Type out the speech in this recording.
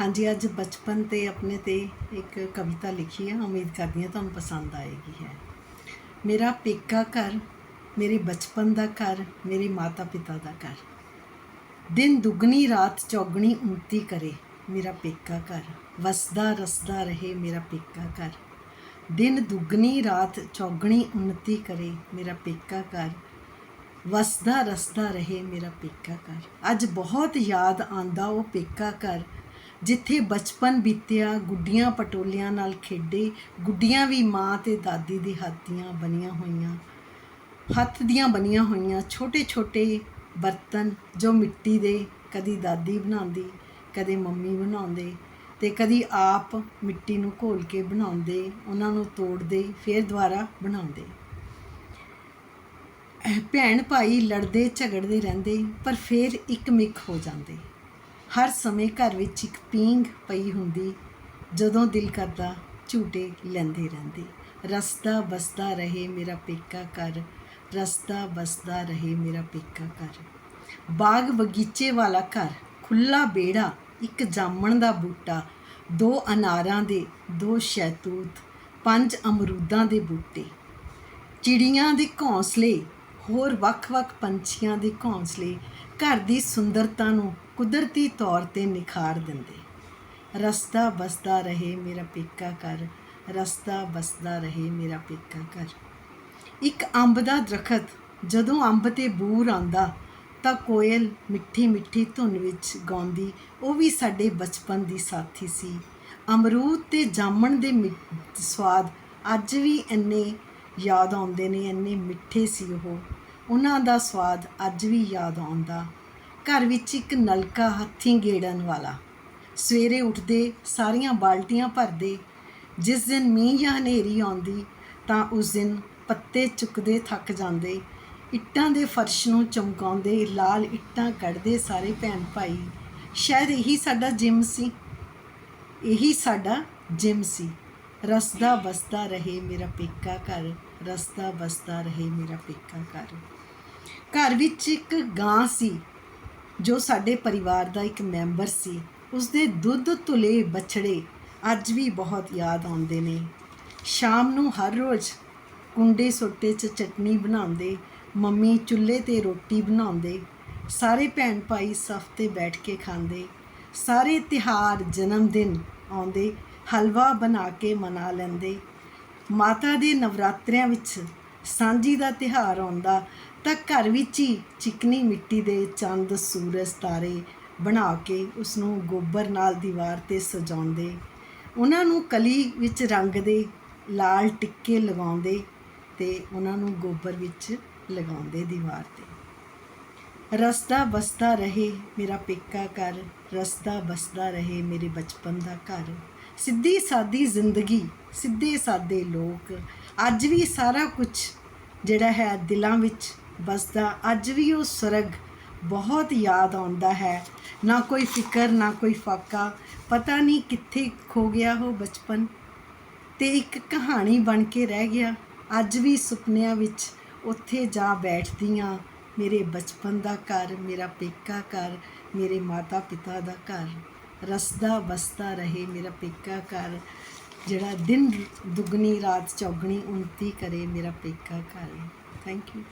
ਹਾਂਜੀ, ਅੱਜ ਬਚਪਨ ਤੇ ਆਪਣੇ ਤੇ ਇੱਕ ਕਵਿਤਾ ਲਿਖੀ ਹੈ ਉਮੀਦ ਕਰਦੀ ਹਾਂ ਤੁਹਾਨੂੰ ਪਸੰਦ ਆਏਗੀ ਹੈ। ਮੇਰਾ ਪੇਕਾ ਘਰ, ਮੇਰੇ ਬਚਪਨ ਦਾ ਘਰ, ਮੇਰੇ ਮਾਤਾ ਪਿਤਾ ਦਾ ਘਰ। ਦਿਨ ਦੁਗਣੀ, ਰਾਤ ਚੌਗਣੀ, ਉਨਤੀ ਕਰੇ ਮੇਰਾ ਪੇਕਾ ਘਰ। ਵਸਦਾ, ਰਸਦਾ ਰਹੇ ਮੇਰਾ ਪੇਕਾ ਘਰ। ਦਿਨ ਦੁਗਣੀ, ਰਾਤ ਚੌਗਣੀ, ਉਨਤੀ ਕਰੇ ਮੇਰਾ ਪੇਕਾ ਘਰ। ਵਸਦਾ, ਰਸਦਾ ਰਹੇ ਮੇਰਾ ਪੇਕਾ ਘਰ। ਅੱਜ ਬਹੁਤ ਯਾਦ ਆਂਦਾ ਉਹ ਪੇਕਾ ਘਰ। ਜਿੱਥੇ ਬਚਪਨ ਬੀਤਿਆ, ਗੁੱਡੀਆਂ ਪਟੋਲਿਆਂ ਨਾਲ ਖੇਡੇ, ਗੁੱਡੀਆਂ ਵੀ ਮਾਂ ਤੇ ਦਾਦੀ ਦੇ ਹੱਥ ਦੀਆਂ ਬਣੀਆਂ ਹੋਈਆਂ, ਹੱਥ ਦੀਆਂ ਬਣੀਆਂ ਹੋਈਆਂ ਛੋਟੇ ਛੋਟੇ ਬਰਤਨ ਜੋ ਮਿੱਟੀ ਦੇ, ਕਦੀ ਦਾਦੀ ਬਣਾਉਂਦੀ, ਕਦੇ ਮੰਮੀ ਬਣਾਉਂਦੇ ਤੇ ਕਦੀ ਆਪ ਮਿੱਟੀ ਨੂੰ ਘੋਲ ਕੇ ਬਣਾਉਂਦੇ, ਉਹਨਾਂ ਨੂੰ ਤੋੜਦੇ, ਫਿਰ ਦੁਬਾਰਾ ਬਣਾਉਂਦੇ। ਭੈਣ ਭਾਈ ਲੜਦੇ ਝਗੜਦੇ ਰਹਿੰਦੇ, ਪਰ ਫਿਰ ਇੱਕ ਮਿੱਕ ਹੋ ਜਾਂਦੇ। ਹਰ ਸਮੇਂ ਘਰ ਵਿੱਚ ਇੱਕ ਪੀਂਗ ਪਈ ਹੁੰਦੀ, ਜਦੋਂ ਦਿਲ ਕਰਦਾ ਝੂਟੇ ਲੈਂਦੇ ਰਹਿੰਦੇ। ਰਸਤਾ ਬਸਦਾ ਰਹੇ ਮੇਰਾ ਪੇਕਾ ਘਰ ਰਸਤਾ ਬਸਦਾ ਰਹੇ ਮੇਰਾ ਪੇਕਾ ਘਰ। ਬਾਗ ਬਗੀਚੇ ਵਾਲਾ ਘਰ ਖੁੱਲਾ ਬੇੜਾ, ਇੱਕ ਜਾਮਣ ਦਾ ਬੂਟਾ, ਦੋ ਅਨਾਰਾਂ ਦੇ, ਦੋ ਸ਼ੈਤੂਤ ਪੰਜ ਅਮਰੂਦਾਂ ਦੇ ਬੂਟੇ। ਚਿੜੀਆਂ ਦੇ ਘੌਂਸਲੇ, ਹੋਰ ਵੱਖ-ਵੱਖ ਪੰਛੀਆਂ ਦੇ ਘੌਂਸਲੇ ਘਰ ਦੀ ਸੁੰਦਰਤਾ ਨੂੰ ਕੁਦਰਤੀ ਤੌਰ ਤੇ ਨਿਖਾਰ ਦਿੰਦੇ। ਰਸਤਾ ਬਸਦਾ ਰਹੇ ਮੇਰਾ ਪੇਕਾ ਘਰ, ਰਸਤਾ ਬਸਦਾ ਰਹੇ ਮੇਰਾ ਪੇਕਾ ਘਰ। ਇੱਕ ਅੰਬ ਦਾ ਦਰਖਤ ਜਦੋਂ ਅੰਬ ਤੇ ਬੂਰ ਆਂਦਾ ਤਾਂ ਕੋਇਲ ਮਿੱਠੀ ਮਿੱਠੀ ਧੁਨ ਵਿੱਚ ਗਾਉਂਦੀ, ਉਹ ਵੀ ਸਾਡੇ ਬਚਪਨ ਦੀ ਸਾਥੀ ਸੀ। ਅਮਰੂਦ ਤੇ ਜਾਮਣ ਦੇ ਮਿ- ਸਵਾਦ ਅੱਜ ਵੀ ਇੰਨੇ ਯਾਦ ਆਉਂਦੇ ਨੇ, ਇੰਨੇ ਮਿੱਠੇ ਸੀ ਉਹ। ਉਹਨਾਂ ਦਾ ਸਵਾਦ ਅੱਜ ਵੀ ਯਾਦ ਆਉਂਦਾ। ਘਰ ਵਿੱਚ ਇੱਕ ਨਲਕਾ ਹੱਥੀਂ ਗੇੜਨ ਵਾਲਾ। ਸਵੇਰੇ ਉੱਠਦੇ ਸਾਰੀਆਂ ਬਾਲਟੀਆਂ ਭਰਦੇ। ਜਿਸ ਦਿਨ ਮੀਂਹ ਜਾਂ ਹਨੇਰੀ ਆਉਂਦੀ, ਤਾਂ ਉਸ ਦਿਨ ਪੱਤੇ ਚੁੱਕਦੇ ਥੱਕ ਜਾਂਦੇ। ਇੱਟਾਂ ਦੇ ਫਰਸ਼ ਨੂੰ ਚਮਕਾਉਂਦੇ ਲਾਲ ਇੱਟਾਂ ਕੱਢਦੇ ਸਾਰੇ ਭੈਣ ਭਾਈ। ਸ਼ਾਇਦ ਇਹੀ ਸਾਡਾ ਜਿਮ ਸੀ। ਇਹੀ ਸਾਡਾ ਜਿਮ ਸੀ। ਰਸਦਾ ਬਸਦਾ ਰਹੇ ਮੇਰਾ ਪੇਕਾ ਘਰ। ਰਸਦਾ ਬਸਦਾ ਰਹੇ ਮੇਰਾ ਪੇਕਾ ਘਰ। ਘਰ ਵਿੱਚ ਇੱਕ ਗਾਂ ਸੀ, ਜੋ ਸਾਡੇ ਪਰਿਵਾਰ ਦਾ ਇੱਕ ਮੈਂਬਰ ਸੀ। ਉਸਦੇ ਦੁੱਧ ਤੁਲੇ ਬਛੜੇ ਅੱਜ ਵੀ ਬਹੁਤ ਯਾਦ ਆਉਂਦੇ ਨੇ। ਸ਼ਾਮ ਨੂੰ ਹਰ ਰੋਜ਼ ਕੁੰਡੇ ਸੋਟੇ 'ਚ ਚਟਨੀ ਬਣਾਉਂਦੇ, ਮੰਮੀ ਚੁੱਲ੍ਹੇ ਤੇ ਰੋਟੀ ਬਣਾਉਂਦੇ, ਸਾਰੇ ਭੈਣ ਭਾਈ ਸਫ ਤੇ ਬੈਠ ਕੇ ਖਾਂਦੇ, ਸਾਰੇ ਤਿਹਾਰ ਜਨਮ ਦਿਨ ਆਉਂਦੇ, ਹਲਵਾ ਬਣਾ ਕੇ ਮਨਾ ਲੈਂਦੇ। ਮਾਤਾ ਦੇ ਨਵਰਾਤਰਿਆਂ ਵਿੱਚ ਸਾਂਝੀ ਦਾ ਤਿਹਾਰ ਆਉਂਦਾ ਤਾਂ ਘਰ ਵਿੱਚ ਹੀ ਚਿਕਨੀ ਮਿੱਟੀ ਦੇ ਚੰਦ, ਸੂਰਜ, ਤਾਰੇ ਬਣਾ ਕੇ ਉਸ ਨੂੰ ਗੋਬਰ ਨਾਲ ਦੀਵਾਰ ਤੇ ਸਜਾਉਂਦੇ। ਉਹਨਾਂ ਨੂੰ ਕਲੀ ਵਿੱਚ ਰੰਗਦੇ, ਲਾਲ ਟਿੱਕੇ ਲਗਾਉਂਦੇ ਤੇ ਉਹਨਾਂ ਨੂੰ ਗੋਬਰ ਵਿੱਚ ਲਗਾਉਂਦੇ ਦੀਵਾਰ ਤੇ। ਰਸਤਾ ਬਸਦਾ ਰਹੇ ਮੇਰਾ ਪੇਕਾ ਘਰ ਰਸਤਾ ਬਸਦਾ ਰਹੇ ਮੇਰੇ ਬਚਪਨ ਦਾ ਘਰ। ਸਿੱਧੀ ਸਾਦੀ ਜ਼ਿੰਦਗੀ, ਸਿੱਧੇ ਸਾਦੇ ਲੋਕ, ਅੱਜ ਵੀ ਸਾਰਾ ਕੁਝ ਜਿਹੜਾ ਹੈ ਦਿਲਾਂ ਵਿੱਚ ਬਸਦਾ ਅੱਜ ਵੀ ਉਹ ਸਰਗ ਬਹੁਤ ਯਾਦ ਆਉਂਦਾ ਹੈ। ਨਾ ਕੋਈ ਫਿਕਰ, ਨਾ ਕੋਈ ਫਾਕਾ, ਪਤਾ ਨਹੀਂ ਕਿੱਥੇ ਖੋ ਗਿਆ ਉਹ ਬਚਪਨ। ਤੇ ਇੱਕ ਕਹਾਣੀ ਬਣ ਕੇ ਰਹਿ ਗਿਆ, ਅੱਜ ਵੀ ਸੁਪਨਿਆਂ ਵਿੱਚ ਉੱਥੇ ਜਾ ਬੈਠਦੀ ਬੈਠਦੀਆਂ। ਮੇਰੇ ਬਚਪਨ ਦਾ ਘਰ, ਮੇਰਾ ਪੇਕਾ ਘਰ, ਮੇਰੇ ਮਾਤਾ ਪਿਤਾ ਦਾ ਘਰ। ਰਸਦਾ ਬਸਦਾ ਰਹੇ ਮੇਰਾ ਪੇਕਾ ਘਰ, ਜਿਹੜਾ ਦਿਨ ਦੁਗਣੀ, ਰਾਤ ਚੌਗਣੀ, ਉਨਤੀ ਕਰੇ ਮੇਰਾ ਪੇਕਾ ਘਰ। Thank you